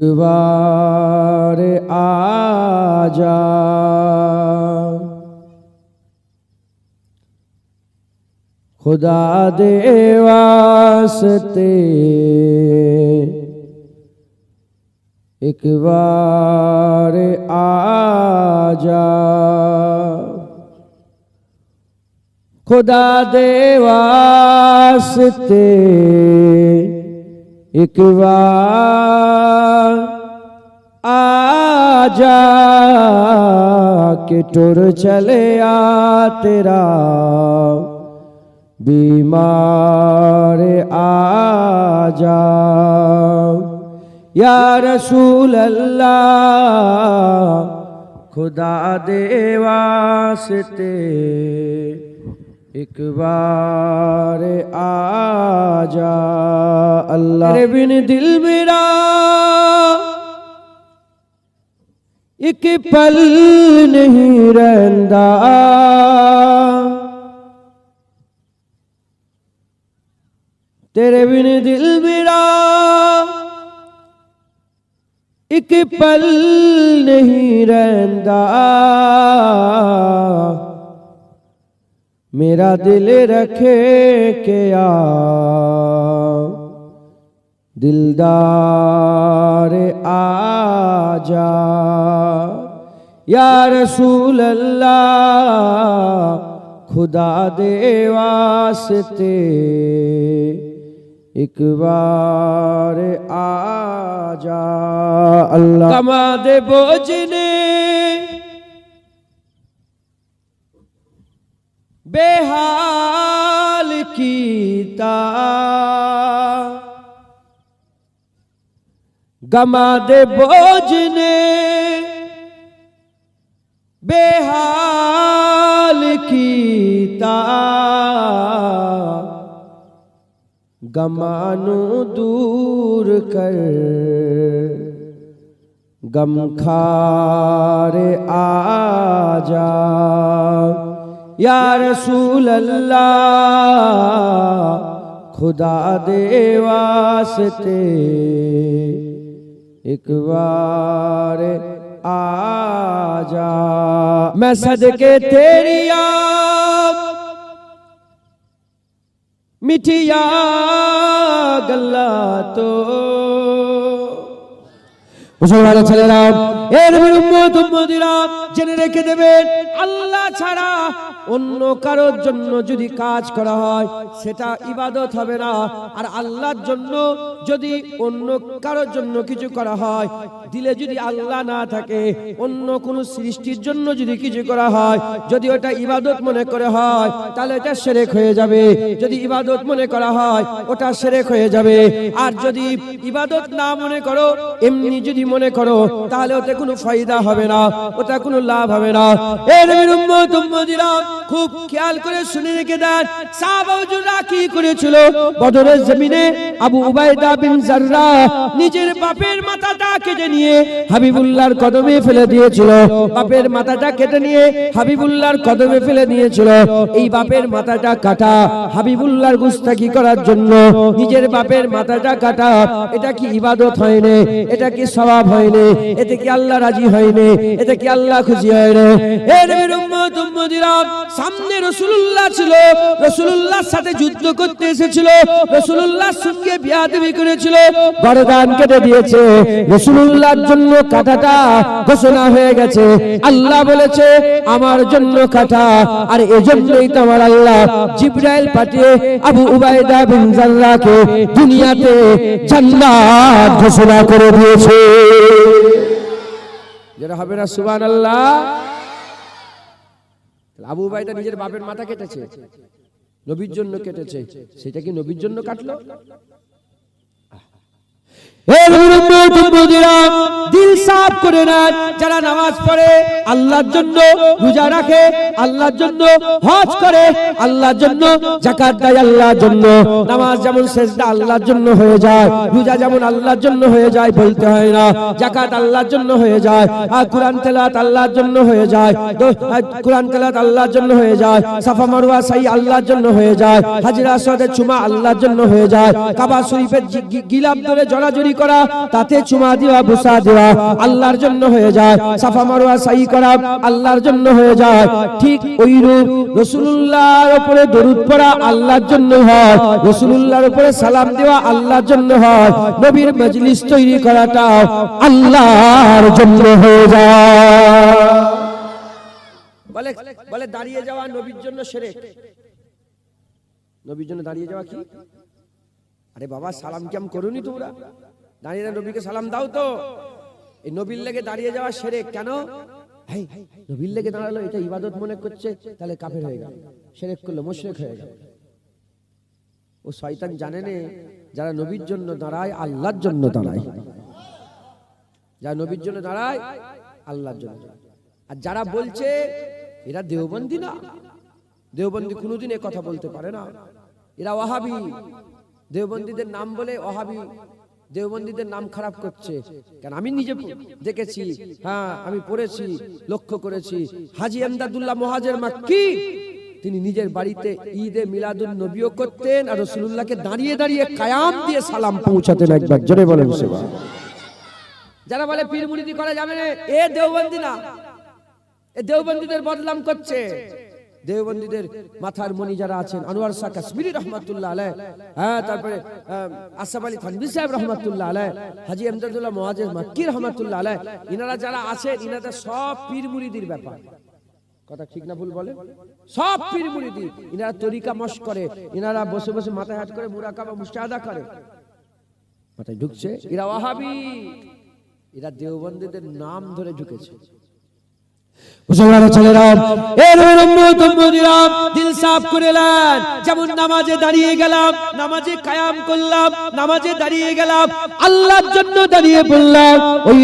द्वार आजा। खुदा देवासते एक बार आजा। खुदा दे एक बार आजा के टुर चले आ तेरा बीमार आजा। या रसूल अल्लाह खुदा दे वास्ते। ਇੱਕ ਵਾਰ ਆ ਜਾ ਅੱਲਾ। ਤੇਰੇ ਬਿਨ ਦਿਲ ਮੇਰਾ। ਇੱਕ ਪਲ ਨਹੀਂ ਰਹਿੰਦਾ। ਤੇਰੇ ਬਿਨ ਦਿਲ ਮੇਰਾ। ਇੱਕ ਪਲ ਨਹੀਂ ਰਹਿੰਦਾ। मेरा दिल रखे क्या दिलदार आजा या रसूल अल्लाह खुदा दे वास्ते एक बार आजा अल्लाह कमा दे बोझने বেহাল কিতা গমাদে বোঝনে বেহাল কিতা গমানো দূর কর গমখার আ যা। یا رسول اللہ خدا دے واسطے ایک بار آ جا میں صدقے تیری آپ مٹھیا گلا تو মুসলমানের ছেলেরা এর উম্মত উম্মদিরা জেনে রেখে দেবেন, আল্লাহ ছাড়া অন্য কারোর জন্য যদি কাজ করা হয়, সেটা ইবাদত হবে না। আর আল্লাহর জন্য যদি অন্য কারোর জন্য কিছু করা হয়, দিলে যদি আল্লাহ না থাকে, অন্য কোনো সৃষ্টির জন্য যদি কিছু করা হয়, যদি ওটা ইবাদত মনে করে হয়, তাহলে এটা সেরেক হয়ে যাবে। যদি ইবাদত মনে করা হয়, ওটা সেরেক হয়ে যাবে। আর যদি ইবাদত না মনে করো, এমনি যদি মনে করো, তাহলে ওতে কোনো ফায়দা হবে না, ওটা কোনো লাভ হবে না। এর নবীর খুব খেয়াল করে শুনে রেখে দেন। সাহাবাউজুরা কি করেছিল? বদরের জমিনে আবু উবাইদা বিন জাররা নিজের বাপের মাথাটা কেটে নিয়ে হাবিবুল্লাহর কদমে ফেলে দিয়েছিল। বাপের মাথাটা কেটে নিয়ে হাবিবুল্লাহর কদমে ফেলে দিয়েছিল। এই বাপের মাথাটা কাটা হাবিবুল্লাহর গুস্তাকি করার জন্য। নিজের বাপের মাথাটা কাটা, এটা কি ইবাদত হয়নি? এটা কি সওয়াব হয়নি? এতে কি আল্লাহ রাজি হয়নি? এতে কি আল্লাহ ঘোষণা হয়ে গেছে। আল্লাহ বলেছে, আমার জন্য কাটা। আর এজন্যই তো আমার আল্লাহ জিব্রাইল পাঠিয়ে আবু উবাইদা বিন জাররাকে দুনিয়াতে জান্নাত ঘোষণা করে দিয়েছে। যেটা হবে না সুবান আল্লাহ আবু ভাইটা নিজের বাপের মাথা কেটেছে। নবীর জন্য কেটেছে। সেটা কি নবীর জন্য কাটলো? দিল সাফ যারা নামাজ পড়ে আল্লাহর জন্য রোজা রাখে আল্লাহর জন্য হজ করে আল্লাহর জন্য জাকাত দেয় আল্লাহর জন্য নামাজ যেমন আল্লাহর জন্য হয়ে যায় রোজা যেমন আল্লাহর জন্য হয়ে যায় বলতে হয় না জাকাত আল্লাহর জন্য হয়ে যায় আর কোরআন তেলাত আল্লাহর জন্য হয়ে যায় কোরআন তেলাত আল্লাহর জন্য হয়ে যায় সাফা সাই আল্লাহর জন্য হয়ে যায় হাজিরা আসওয়াদের চুমা আল্লাহর জন্য হয়ে যায় কাবা শরীফের গিলাপ ধরে জড়াজড়ি করা, তাতে চুমা দেওয়া বুসা দেওয়া আল্লাহর জন্য হয়ে যায়। সাফা মারওয়া সাই করা, আল্লাহর জন্য হয়ে যায়। ঠিক ওই রূপ রসুল্লাহর উপরে দরুদ পড়া আল্লাহর জন্য হয়। রসুল্লাহর উপরে সালাম দেওয়া আল্লাহর জন্য হয়। নবীর মজলিস তৈরি করাটাও আল্লাহর জন্য হয়ে যায়। বলে বলে দাঁড়িয়ে যাওয়া নবীর জন্য সেরে নবীর জন্য দাঁড়িয়ে যাওয়া কি? আরে বাবা, সালাম কেম করুনি তোমরা? দাঁড়িয়ে নবীকে সালাম দাও তো। এই নবীর লেগে দাঁড়িয়ে যাওয়া সেরে কেন? নবীর লেগে দাঁড়াল, এটা ইবাদত মনে করছে, তাহলে কাফের হয়ে গেল। সেরেক করল, মুশরিক হয়ে গেল। ও শয়তান জানে যারা নবীর জন্য দাঁড়ায়, আল্লাহর জন্য দাঁড়ায়। যারা নবীর জন্য দাঁড়ায়, আল্লাহর জন্য আর যারা বলছে, এরা দেওবন্দি না। দেওবন্দি কোনোদিন এ কথা বলতে পারে না। এরা ওয়াহাবি। দেওবন্দীদের নাম বলে ওয়াহাবি। দেওবন্দীদের নাম খারাপ করছে। কেন? আমি নিজে দেখেছি। হ্যাঁ আমি পড়েছি। লক্ষ্য করেছি। হাজি আমদাদুল্লাহ মহাজের মাক্কি তিনি নিজের বাড়িতে ঈদে মিলাদুল নবীও করতেন আর রসুল্লাহকে দাঁড়িয়ে দাঁড়িয়ে কায়াম দিয়ে সালাম পৌঁছাতেন একবার। জোরে বলেন সেবা। যারা বলে পীর মুরিদি করা যাবে না এ দেওবন্দি না। এ দেওবন্দীদের বদনাম করছে। দেওবন্দীদের মাথার মণি যারা আছেন, আনোয়ার শাহ কাশ্মীরি রহমাতুল্লাহ আলাই হ্যাঁ তারপরে আসাফ আলী থানভি সাহেব রহমাতুল্লাহ আলাই হাজি আমদাদুল্লাহ মহাজের মাক্কি রহমাতুল্লাহ আলাই ইনারা যারা আছেন, ইনাদের সব পীর মুরিদির ব্যাপার। কথা ঠিক না ভুল বলে সব পীর মুরিদি ইনারা তরিকা মশ করে, ইনারা বসে বসে মাথায় হাত করে মুরাকাবা মুস্তাহাদা করে। মাথায় ঢুকছে, এরা ওয়াহাবি, এরা দেওবন্দীদের নাম ধরে ঢুকেছে। মুসলমানের জন্য দাঁড়িয়ে পড়লাম, ওই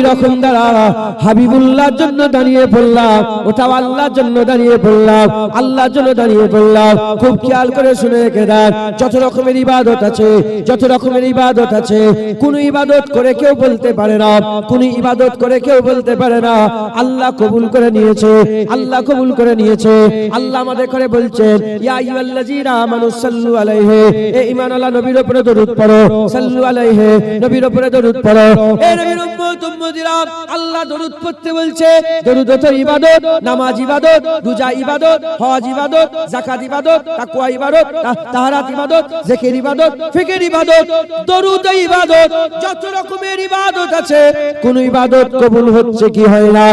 হাবিবুল্লাহর জন্য দাঁড়িয়ে পড়লাম, ওটাও আল্লাহর জন্য দাঁড়িয়ে পড়লাম, আল্লাহর জন্য দাঁড়িয়ে পড়লাম। খুব খেয়াল করে শুনে রেখে দেন, যত রকমের ইবাদত আছে, যত রকমের ইবাদত আছে, কোন ইবাদত করে কেউ বলতে পারে না, কোন ইবাদত করে কেউ বলতে পারে না, আল্লাহ কবুল করে নিয়েছে, আল্লাহ কবুল করে নিয়েছে। আল্লাহ আমাদের করে বলছেন ইয়া আইয়ুহাল্লাযীনা আমানু সাল্লু আলাইহি, এ ঈমানওয়ালা নবীর উপরে দরুদ পড়ো, সাল্লু আলাইহি, নবীর উপরে দরুদ পড়ো। এ নবীর উম্মত, উম্মতিরা, আল্লাহ দরুদ পড়তে বলছে, দরুদ তো ইবাদত, নামাজ ইবাদত, রোজা ইবাদত, হজ ইবাদত, যাকাত ইবাদত, তাকওয়া ইবাদত তাহারাত ইবাদত, জিকির ইবাদত, ফিকির ইবাদত, দরুদ ইবাদত, যত রকমের ইবাদত আছে, কোন ইবাদত কবুল হচ্ছে কি হয় না?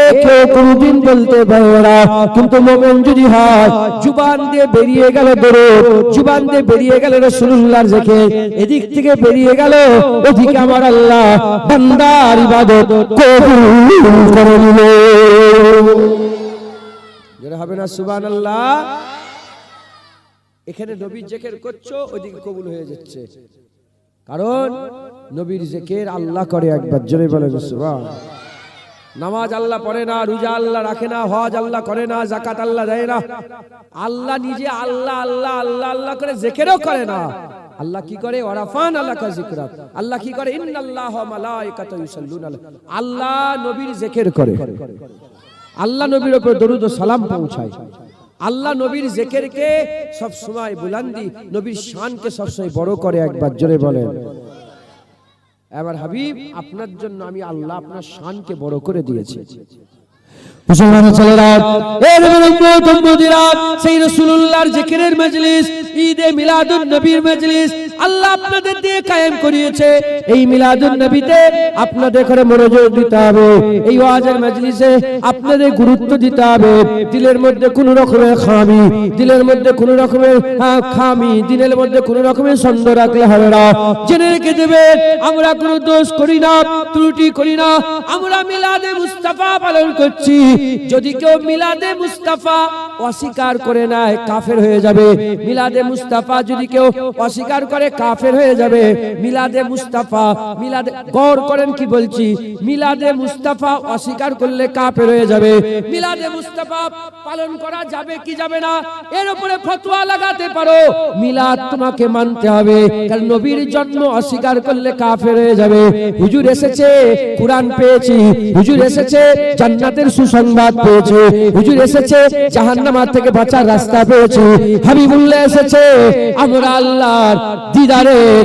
এ কেউ কোনদিন বলতে পারে না। কিন্তু মোমেন যদি হয়, জুবান দিয়ে বেরিয়ে গেল দরুদ, জুবান দিয়ে বেরিয়ে গেল রাসূলুল্লাহর জিকির এদিক থেকে বেরিয়ে গেল, ওদিকে আমার আল্লাহ বান্দার ইবাদত কবুল করে নিল। যেটা হবে না, সুবহানাল্লাহ। এখানে নবীর জেকের করছ ওইদিকে কবুল হয়ে যাচ্ছে। কারণ নবীর জেকের আল্লাহ করে একবার, জোরে বলে সুবহান নামাজ আল্লাহ পড়ে না, রোজা আল্লাহ রাখে না, হজ আল্লাহ করে না জাকাত আল্লাহ দেয় না। আল্লাহ নিজে আল্লাহ আল্লাহ আল্লাহ আল্লাহ করে জেকেরও করে না। আল্লাহ কি করে? ওরাফান আল্লাহ কা জিকরাত। আল্লাহ কি করে? ইন্নাল্লাহ মালাইকাতু ইউসাল্লুনা আলা আল্লাহ নবীর জেকের করে। আল্লাহ নবীর উপর দরুদ ও সালাম পৌঁছায়। আল্লাহ নবীর জেকেরকে সব সময় বুলান্দি, নবীর শানকে সবসময় বড় করে একবার জোরে বলেন। এবার হাবিব আপনার জন্য আমি আল্লাহ আপনার শানকে বড় করে দিয়েছি। ছেলেরা এর সেই রসুল্লাহর জিকিরের মজলিস ঈদে মিলাদুন নবীর মজলিস আল্লাহ আপনাদের দিয়ে কায়েম করিয়েছে। এই মিলাদুন নবীতে আপনাদের করে মনোযোগ দিতে হবে। এই ওয়াজের মজলিসে আপনাদের গুরুত্ব দিতে হবে। দিলের মধ্যে কোন রকমের খামি, দিলের মধ্যে কোন রকমের খামি, দিলের মধ্যে কোন রকমের সন্দেহ রাখলে হবে না। জেনে রেখে দেবে আমরা কোনো দোষ করি না, ত্রুটি করি না। আমরা মিলাদে মুস্তাফা পালন করছি। যদি কেউ মিলাদে মুস্তাফা অস্বীকার করে নেয়, কাফের হয়ে যাবে। মিলাদে মুস্তাফা যদি কেউ অস্বীকার করে, কাফের হয়ে যাবে। মিলাদে মুস্তাফা, মিলাদে গৌর করেন কি বলছি? মিলাদে মুস্তাফা অস্বীকার করলে কাফের হয়ে যাবে। মিলাদে মুস্তাফা পালন করা যাবে কি যাবে না? এর উপরে ফতোয়া লাগাতে পারো। মিলাদ তোমাকে মানতে হবে। কারণ নবীর জন্ম অস্বীকার করলে কাফের হয়ে যাবে। হুজুর এসেছে, কোরআন পেয়েছি। হুজুর এসেছে, জান্নাতের সুসংবাদ পেয়েছি। হুজুর এসেছে জাহান্নামার থেকে বাঁচার রাস্তা পেয়েছে। হাবিবুল্লাহ এসেছে। আমরা আল্লাহর দিদারের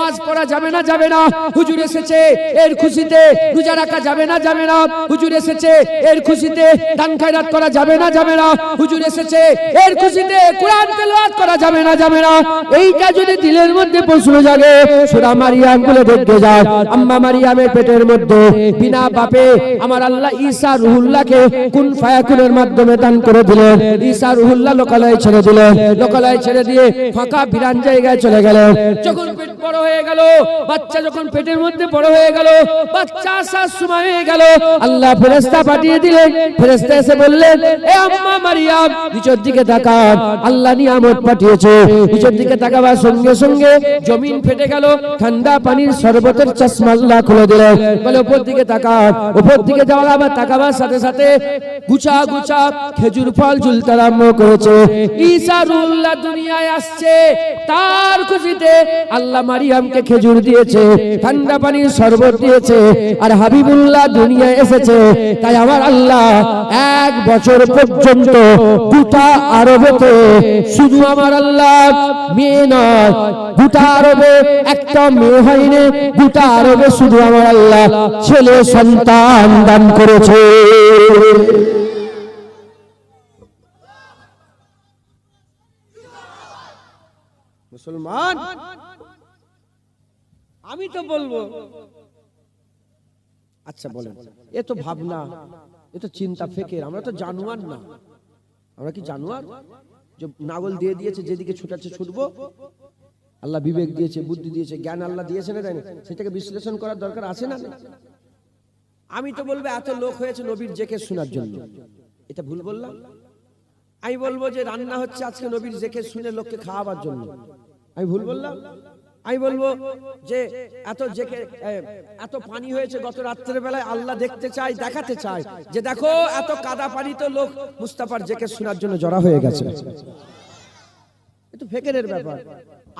পড়া যাবে না যাবে না। হুজুর এসেছে, এর খুশিতে রোজা রাখা যাবে না যাবে না। হুজুর এসেছে, এর খুশিতে দান খায়রাত করা যাবে না যাবে না। হুজুর এসেছে, এর খুশিতে কোরআন তেলাওয়াত করা যাবে না যাবে না। এইটা যদি দিলের মধ্যে প্রশ্ন জাগে, সূরা মারিয়ামগুলো দেখতে যাও আম্মা মারিয়ামের পেটের মধ্যে বিনা বাপে আমার আল্লাহ ঈসা রুহুল্লাহকে কুন ফায়াকুনের মাধ্যমে দান করে দিলেন। ঈসা রুহুল্লাহ লোকালয়ে ছেড়ে দিলেন। লোকালয়ে ছেড়ে দিয়ে ফাঁকা বিরান জায়গায় চলে গেলেন। যখন পেট বড় হয়ে গেল, বাচ্চা যখন পেটের মধ্যে বড় হয়ে গেল, বাচ্চা আসার সময় হয়ে গেল, আল্লাহ ফেরেশতা পাঠিয়ে ফেরেশতা এসে বললেন, এ আম্মা মারিয়াম, নিচের দিকে আল্লাহ নিয়ামত পাঠিয়েছে। নিচের দিকে তাকাবার সঙ্গে সঙ্গে জমিন ফেটে গেল, ঠান্ডা পানির শরবতের চশমা আল্লাহ খুলে দিলেন বলে, উপর দিকে তাকান উপর দিকে যাওয়ার আবার তাকাবার সাথে সাথে গুছা গুছা খেজুর ফল ঝুলতে আরম্ভ করেছে। ঈসা দুনিয়ায় আসছে, তার খুশিতে আল্লাহ মারিয়ামকে খেজুর দিয়েছে, ঠান্ডা পানির শরবত দিয়েছে, আর হাবিবুল্লাহ দুনিয়ায় এসেছে। তাই আমার আল্লাহ এক বছর পর্যন্ত গোটা আরবেতে শুধু আমার আল্লাহ মেয়ে নয়, গোটা আরবে একটা মেয়ে হয়নি, গোটা আরবে শুধু আমার আল্লাহ ছেলে সন্তান দান করেছে। মুসলমান আমি তো বলব। আচ্ছা বলেন। এ তো ভাবনা, এ তো চিন্তা ফেকের। আমরা তো জানোয়ার না। আমরা কি জানোয়ার? যে নাগল দিয়ে দিয়েছে, যেদিকে ছুটাচ্ছে ছুটবো। আল্লাহ বিবেক দিয়েছে, বুদ্ধি দিয়েছে, জ্ঞান আল্লাহ দিয়েছে না দেয়নি সেটাকে বিশ্লেষণ করার দরকার আছে না? আমি তো বলব, এত লোক হয়েছে নবীর জেকে শোনার জন্য। এটা ভুল বললাম? আমি বলব যে রান্না হচ্ছে আজকে নবীর জেকে শুনে লোককে খাওয়াবার জন্য। আমি ভুল বললাম? আমি বলব যে এত এ, এত পানি হয়েছে গত রাত্রের বেলায় আল্লাহ দেখতে চাই দেখাতে চাই যে দেখো এত কাদা পানি তো লোক মুস্তাফার জেকে শোনার জন্য জড়া হয়ে গেছে। একটু ফেকেরের ব্যাপার।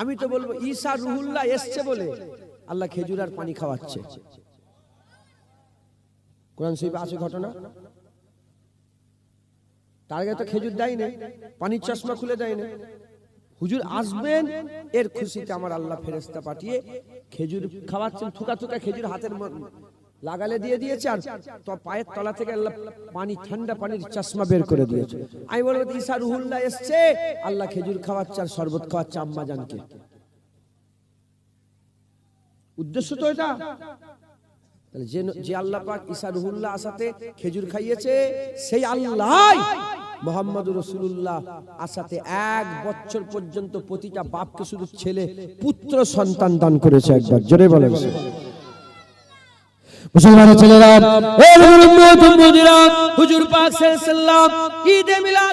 আমি তো বলব ঈসা রুহুল্লাহ এসছে বলে। আল্লাহ খেজুর আর পানি খাওয়াচ্ছে। কোরআন শরীফে আছে ঘটনা? তার আগে তো খেজুর দেয়নি পানির চশমা খুলে দেয়নি। হুজুর আসবেন এর খুশিতে আমার আল্লাহ ফেরেস্তা পাঠিয়ে খেজুর খাওয়াচ্ছেন থুকা থুকা খেজুর হাতের লাগালে দিয়ে দিয়েছে আর তো পায়ের তলা থেকে আল্লাহ পানি ঠান্ডা পানির চশমা বের করে দিয়েছে। আমি বলব ঈসা রুহুল্লাহ এসছে আল্লাহ খেজুর খাওয়াচ্ছে আর শরবত খাওয়াচ্ছে আম্মা জানকে। উদ্দেশ্য তো এটা। যে যে আল্লাহ পাক ঈসা রুহুল্লাহ আসাতে খেজুর খাইয়েছে সেই আল্লাহ মোহাম্মদ রসুল্লাহ আসাতে এক বছর পর্যন্ত প্রতিটা বাপকে শুধু ছেলে, পুত্র, সন্তান দান করেছে একবার। জোরে বলেন। মুসলমানের ছেলেরা